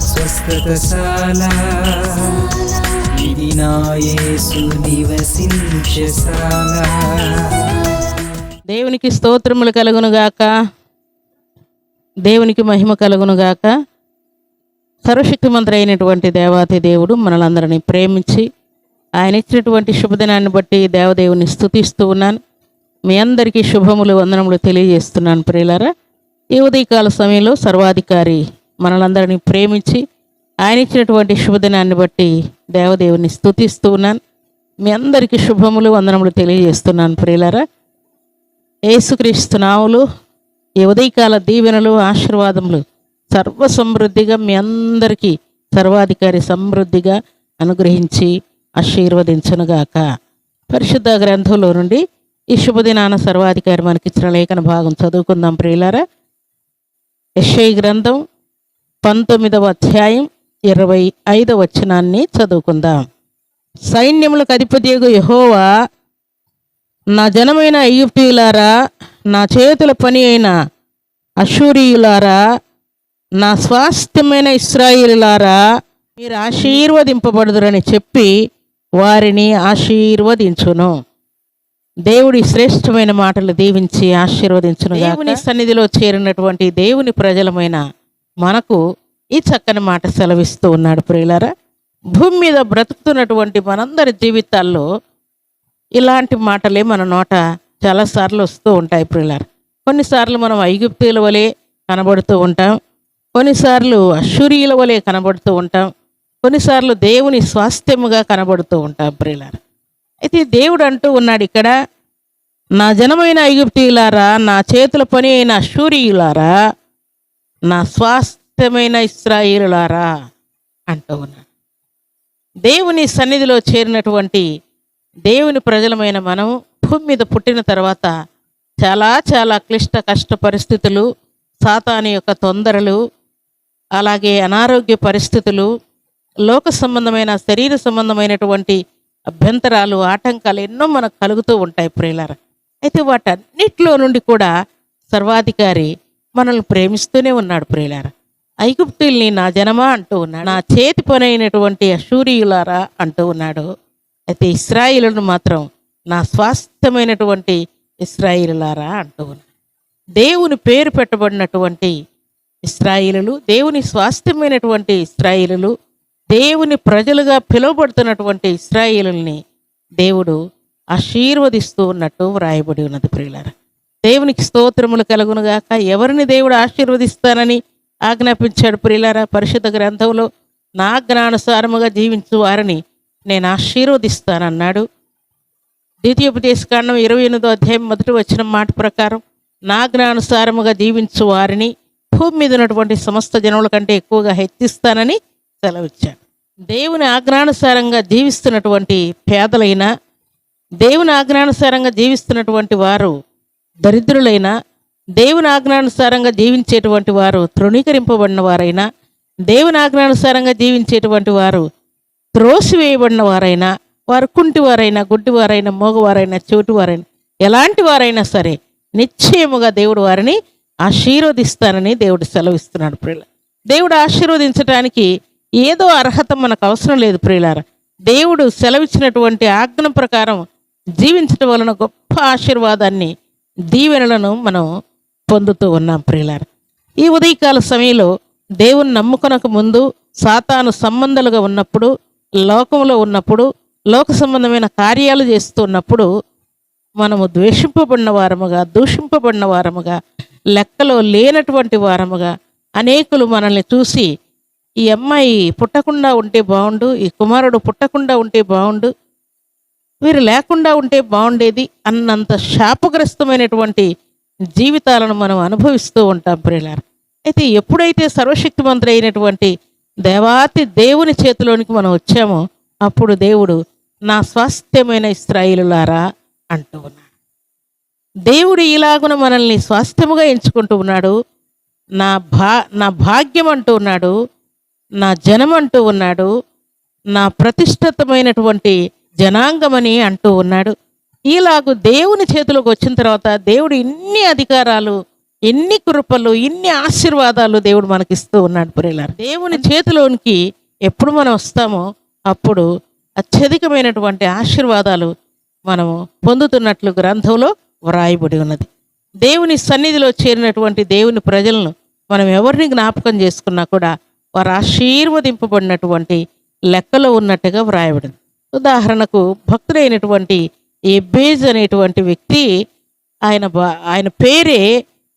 స్వస్థతశాల ఇది నా యేసు నివసించశాల దేవునికి స్తోత్రములు కలుగునుగాక దేవునికి మహిమ కలుగునుగాక సర్వశక్తిమంతుడు అయినటువంటి దేవాతి దేవుడు మనలందరినీ ప్రేమించి ఆయన ఇచ్చినటువంటి శుభదినాన్ని బట్టి దేవదేవుని స్థుతిస్తూ ఉన్నాను. మీ అందరికీ శుభములు వందనములు తెలియజేస్తున్నాను ప్రియులారా. ఈ ఉదయకాల సమయంలో సర్వాధికారి మనలందరినీ ప్రేమించి ఆయన ఇచ్చినటువంటి శుభదినాన్ని బట్టి దేవదేవుని స్తుతిస్తూ ఉన్నాను. మీ అందరికీ శుభములు వందనములు తెలియజేస్తున్నాను ప్రియులారా. ఏసుక్రీస్తునావులు ఈ ఉదయకాల దీవెనలు ఆశీర్వాదములు సర్వ సమృద్ధిగా మీ అందరికీ సర్వాధికారి సమృద్ధిగా అనుగ్రహించి ఆశీర్వదించనుగాక. పరిశుద్ధ గ్రంథంలో నుండి ఈ శుభదినాన సర్వాధికారి మనకిచ్చిన లేఖన భాగం చదువుకుందాం ప్రియులారా. యశ్ఐ గ్రంథం పంతొమ్మిదవ అధ్యాయం ఇరవై ఐదవ వచనాన్ని చదువుకుందాం. సైన్యములకు అధిపతియగు యహోవా నా జనమైన అయ్యుప్తియులారా నా చేతుల పని అయిన అశూరియులారా నా స్వాస్థ్యమైన ఇస్రాయిలారా మీరు ఆశీర్వదింపబడుదురని చెప్పి వారిని ఆశీర్వదించును. దేవుడి శ్రేష్టమైన మాటలు దీవించి ఆశీర్వదించును దేవుని సన్నిధిలో చేరినటువంటి దేవుని ప్రజలమైన మనకు ఈ చక్కని మాట సెలవిస్తూ ఉన్నాడు ప్రియులారా. భూమి మీద బ్రతుకుతున్నటువంటి మనందరి జీవితాల్లో ఇలాంటి మాటలే మన నోట చాలాసార్లు వస్తూ ఉంటాయి ప్రియులర్. కొన్నిసార్లు మనం ఐగుప్తీల వలె కనబడుతూ ఉంటాం కొన్నిసార్లు అశూరియుల వలె కనబడుతూ ఉంటాం కొన్నిసార్లు దేవుని స్వాస్థ్యముగా కనబడుతూ ఉంటాం ప్రియులారు. అయితే దేవుడు అంటూ ఉన్నాడు ఇక్కడ నా జనమైన ఐగుప్తీయులారా నా చేతుల పని అయిన అశూరియులారా నా స్వాస్థ్యమైన ఇస్రాయిలులారా అంటూ ఉన్నాడు. దేవుని సన్నిధిలో చేరినటువంటి దేవుని ప్రజలమైన మనం భూమి మీద పుట్టిన తర్వాత చాలా చాలా క్లిష్ట కష్ట పరిస్థితులు సాతాని యొక్క తొందరలు అలాగే అనారోగ్య పరిస్థితులు లోక సంబంధమైన శరీర సంబంధమైనటువంటి అభ్యంతరాలు ఆటంకాలు ఎన్నో మనకు కలుగుతూ ఉంటాయి ప్రియులారా. అయితే వాటన్నిటిలో నుండి కూడా సర్వాధికారి మనల్ని ప్రేమిస్తూనే ఉన్నాడు ప్రియులారా. ఐగుప్తుల్ని నా జనమా అంటూ ఉన్నాడు. నా చేతి పని అయినటువంటి అశూరియులారా అంటూ ఉన్నాడు. అయితే ఇస్రాయిలను మాత్రం నా స్వాస్థ్యమైనటువంటి ఇస్రాయిలులారా అంటూ ఉన్నాడు. దేవుని పేరు పెట్టబడినటువంటి ఇస్రాయిలు దేవుని స్వాస్థ్యమైనటువంటి ఇస్రాయిలు దేవుని ప్రజలుగా పిలువబడుతున్నటువంటి ఇస్రాయిలుల్ని దేవుడు ఆశీర్వదిస్తూ ఉన్నట్టు వ్రాయబడి ఉన్నది ప్రియులారా. దేవునికి స్తోత్రములు కలుగునుగాక ఎవరిని దేవుడు ఆశీర్వదిస్తానని ఆజ్ఞాపించాడు ప్రియులారా పరిశుద్ధ గ్రంథంలో? నా జ్ఞానుసారముగా జీవించు వారిని నేను ఆశీర్వదిస్తానన్నాడు. ద్వితీయోపదేశకాండం ఇరవై ఎనిమిదో అధ్యాయం మొదటి వచ్చిన మాట ప్రకారం నా జ్ఞానుసారముగా జీవించు వారిని భూమి మీద ఉన్నటువంటి సమస్త జనముల కంటే ఎక్కువగా హెచ్చిస్తానని సెలవిచ్చాడు. దేవుని ఆజ్ఞానుసారంగా జీవిస్తున్నటువంటి పేదలైన దేవుని ఆజ్ఞానుసారంగా జీవిస్తున్నటువంటి వారు దరిద్రులైన దేవుని ఆజ్ఞానుసారంగా జీవించేటువంటి వారు తృణీకరింపబడిన వారైనా దేవుని ఆజ్ఞానుసారంగా జీవించేటువంటి వారు త్రోసివేయబడిన వారైనా వారు కుంటివారైనా గుడ్డివారైనా మోగవారైనా చెవిటివారైనా ఎలాంటి వారైనా సరే నిశ్చయముగా దేవుడు వారిని ఆశీర్వదిస్తానని దేవుడు సెలవిస్తున్నాడు ప్రియుల దేవుడు ఆశీర్వదించడానికి ఏదో అర్హత మనకు అవసరం లేదు ప్రియులార. దేవుడు సెలవిచ్చినటువంటి ఆజ్ఞ ప్రకారం జీవించడం వలన గొప్ప ఆశీర్వాదాన్ని దీవెనలను మనం పొందుతూ ఉన్నాం ప్రియులార. ఈ ఉదయకాల సమయంలో దేవుని నమ్ముకొనకు ముందు సాతాను సంబంధాలుగా ఉన్నప్పుడు లోకంలో ఉన్నప్పుడు లోక సంబంధమైన కార్యాలు చేస్తున్నప్పుడు మనము ద్వేషింపబడిన వారముగా దూషింపబడిన వారముగా లెక్కలో లేనటువంటి వారముగా అనేకులు మనల్ని చూసి ఈ అమ్మాయి పుట్టకుండా ఉంటే బాగుండు ఈ కుమారుడు పుట్టకుండా ఉంటే బాగుండు వీరు లేకుండా ఉంటే బాగుండేది అన్నంత శాపగ్రస్తమైనటువంటి జీవితాలను మనం అనుభవిస్తూ ఉంటాం ప్రియులారు. అయితే ఎప్పుడైతే సర్వశక్తిమంతుడు అయినటువంటి దేవాతి దేవుని చేతిలోనికి మనం వచ్చామో అప్పుడు దేవుడు నా స్వాస్థ్యమైన ఇస్రాయిలులారా అంటూ ఉన్నాడు. దేవుడు ఇలాగున మనల్ని స్వాస్థ్యముగా ఎంచుకుంటూ ఉన్నాడు. నా భా నా భాగ్యం అంటూ ఉన్నాడు. నా జనం అంటూ ఉన్నాడు. నా ప్రతిష్ఠితమైనటువంటి జనాంగమని అంటూ ఉన్నాడు. ఇలాగు దేవుని చేతిలోకి వచ్చిన తర్వాత దేవుడు ఇన్ని అధికారాలు ఎన్ని కృపలు ఇన్ని ఆశీర్వాదాలు దేవుడు మనకిస్తూ ఉన్నాడు ప్రియులారు. దేవుని చేతిలోనికి ఎప్పుడు మనం వస్తామో అప్పుడు అత్యధికమైనటువంటి ఆశీర్వాదాలు మనము పొందుతున్నట్లు గ్రంథంలో వ్రాయబడి ఉన్నది. దేవుని సన్నిధిలో చేరినటువంటి దేవుని ప్రజలను మనం ఎవరిని జ్ఞాపకం చేసుకున్నా కూడా వారు ఆశీర్వదింపబడినటువంటి లెక్కలో ఉన్నట్టుగా వ్రాయబడింది. ఉదాహరణకు భక్తుడైనటువంటి ఎబ్బేజ్ అనేటువంటి వ్యక్తి ఆయన బా- ఆయన పేరే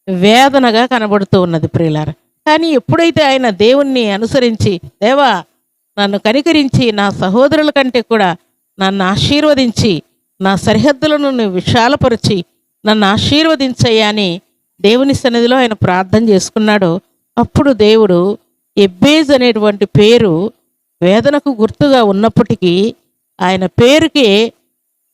వేదనగా కనబడుతూ ఉన్నది ప్రియులార. కానీ ఎప్పుడైతే ఆయన దేవుణ్ణి అనుసరించి దేవా నన్ను కనికరించి నా సహోదరుల కంటే కూడా నన్ను ఆశీర్వదించి నా సరిహద్దులను విశాలపరిచి నన్ను ఆశీర్వదించయ్యా అని దేవుని సన్నిధిలో ఆయన ప్రార్థన చేసుకున్నాడు అప్పుడు దేవుడు ఎబ్బేజ్ అనేటువంటి పేరు వేదనకు గుర్తుగా ఉన్నప్పటికీ ఆయన పేరుకి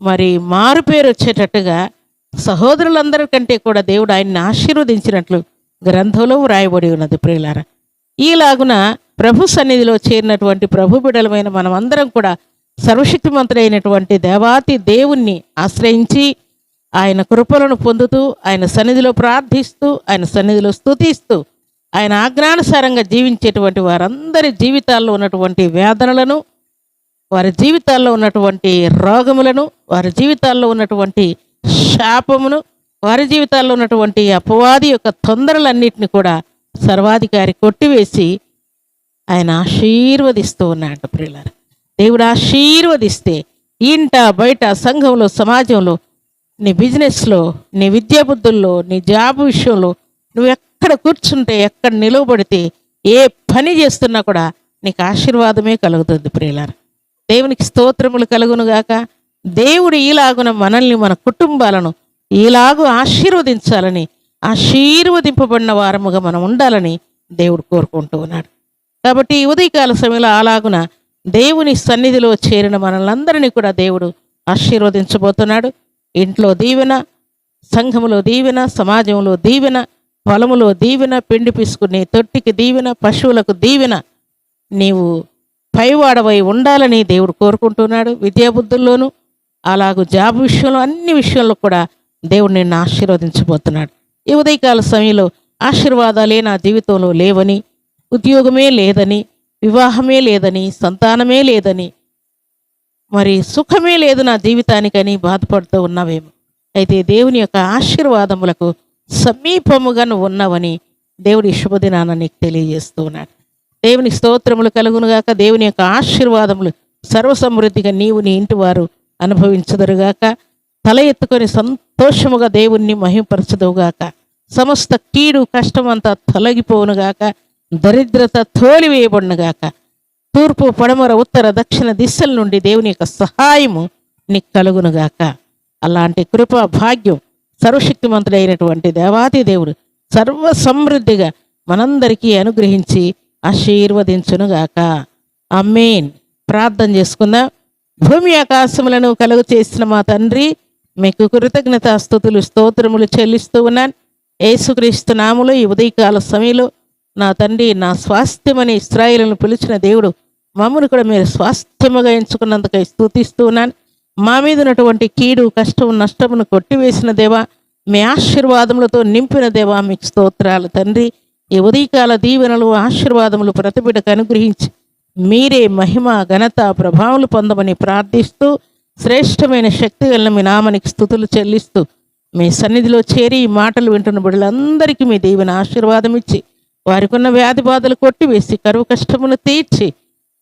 మరి మారు పేరు వచ్చేటట్టుగా సహోదరులందరికంటే కూడా దేవుడు ఆయన్ని ఆశీర్వదించినట్లు గ్రంథంలో వ్రాయబడి ఉన్నది ప్రియులార. ఈలాగున ప్రభు సన్నిధిలో చేరినటువంటి ప్రభు బిడలమైన మనమందరం కూడా సర్వశక్తిమంతుడైనటువంటి దేవాతి దేవుణ్ణి ఆశ్రయించి ఆయన కృపలను పొందుతూ ఆయన సన్నిధిలో ప్రార్థిస్తూ ఆయన సన్నిధిలో స్థుతిస్తూ ఆయన ఆజ్ఞానుసారంగా జీవించేటువంటి వారందరి జీవితాల్లో ఉన్నటువంటి వేదనలను వారి జీవితాల్లో ఉన్నటువంటి రోగములను వారి జీవితాల్లో ఉన్నటువంటి శాపమును వారి జీవితాల్లో ఉన్నటువంటి అపవాది యొక్క తొందరలన్నింటిని కూడా సర్వాధికారి కొట్టివేసి ఆయన ఆశీర్వదిస్తూ ఉన్నాడు ప్రియులారా. దేవుడు ఆశీర్వదిస్తే ఇంట బయట సంఘంలో సమాజంలో నీ బిజినెస్లో నీ విద్యాబుద్ధుల్లో నీ జాబ్ విషయంలో నువ్వు ఎక్కడ కూర్చుంటే ఎక్కడ నిలవబడితే ఏ పని చేస్తున్నా కూడా నీకు ఆశీర్వాదమే కలుగుతుంది ప్రియులారు. దేవునికి స్తోత్రములు కలుగునుగాక దేవుడు ఈలాగున మనల్ని మన కుటుంబాలను ఈలాగు ఆశీర్వదించాలని ఆశీర్వదింపబడిన వారముగా మనం ఉండాలని దేవుడు కోరుకుంటూ ఉన్నాడు. కాబట్టి ఈ ఉదయకాల సమయంలో అలాగున దేవుని సన్నిధిలో చేరిన మనలందరినీ కూడా దేవుడు ఆశీర్వదించబోతున్నాడు. ఇంట్లో దీవెన సంఘములో దీవెన సమాజంలో దీవెన పొలములో దీవెన పిండి పిసుకునే తొట్టికి దీవెన పశువులకు దీవెన నీవు పైవాడవై ఉండాలని దేవుడు కోరుకుంటున్నాడు విద్యాబుద్ధుల్లోనూ అలాగూ జాబ్ విషయంలో అన్ని విషయంలో కూడా దేవుడు నిన్ను ఆశీర్వదించబోతున్నాడు. ఈ ఉదయకాల సమయంలో ఆశీర్వాదాలే నా జీవితంలో లేవని ఉద్యోగమే లేదని వివాహమే లేదని సంతానమే లేదని మరి సుఖమే లేదు నా జీవితానికని బాధపడుతూ ఉన్నావేమో. అయితే దేవుని యొక్క ఆశీర్వాదములకు సమీపముగా నువ్వు ఉన్నావని దేవుడి శుభదినాన్ని నీకు తెలియజేస్తూ ఉన్నాడు. దేవుని స్తోత్రములు కలుగునుగాక దేవుని యొక్క ఆశీర్వాదములు సర్వసమృద్ధిగా నీవు నీ ఇంటి వారు అనుభవించదురుగాక తల ఎత్తుకొని సంతోషముగా దేవుణ్ణి మహింపరచదువుగాక సమస్త కీడు కష్టమంతా తొలగిపోవునుగాక దరిద్రత తోలివేయబడునుగాక తూర్పు పడమర ఉత్తర దక్షిణ దిశల నుండి దేవుని యొక్క సహాయము నీకు కలుగునుగాక అలాంటి కృపా భాగ్యం సర్వశక్తిమంతుడైనటువంటి దేవాది దేవుడు సర్వ సమృద్ధిగా మనందరికీ అనుగ్రహించి ఆశీర్వదించునుగాక. అమ్మేన్ ప్రార్థన చేసుకుందాం. భూమి ఆకాశములను కలుగు చేసిన మా తండ్రి మీకు కృతజ్ఞత స్థుతులు స్తోత్రములు చెల్లిస్తూ ఉన్నాను. యేసుక్రీస్తు నాములు ఈ ఉదయకాల సమయంలో నా తండ్రి నా స్వాస్థ్యమని ఇస్రాయిలను పిలిచిన దేవుడు మమ్మల్ని కూడా మీరు స్వాస్థ్యముగా ఎంచుకున్నందుకై స్తుతిస్తూ ఉన్నాను. మా మీద ఉన్నటువంటి కీడు కష్టం నష్టమును కొట్టివేసిన దేవా మీ ఆశీర్వాదములతో నింపిన దేవా మీకు స్తోత్రాలు తండ్రి. ఈ ఉదయకాల దీవెనలు ఆశీర్వాదములు ప్రతిబిడకు అనుగ్రహించి మీరే మహిమ ఘనత ప్రభావాలు పొందమని ప్రార్థిస్తూ శ్రేష్టమైన శక్తి వలన మీ నామనికి స్థుతులు చెల్లిస్తూ మీ సన్నిధిలో చేరి ఈ మాటలు వింటున్న బిడ్డలందరికీ మీ దీవెన ఆశీర్వాదం ఇచ్చి వారికి ఉన్న వ్యాధి బాధలు కొట్టివేసి కరువు కష్టమును తీర్చి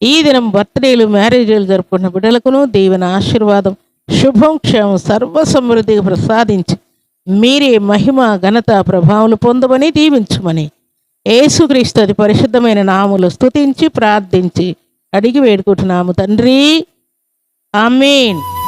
ఈ దినం బర్త్డేలు మ్యారేజీలు జరుపుకున్న బిడ్డలకును దీవెన ఆశీర్వాదం శుభం క్షేమం సర్వసమృద్ధిగా ప్రసాదించి మీరే మహిమ ఘనత ప్రభావాలు పొందమని దీవించమని ఏసుక్రీస్తుది పరిశుద్ధమైన నాములు స్తుతించి ప్రార్థించి అడిగి వేడుకుంటున్నాము. తండ్రి ఆమెన్.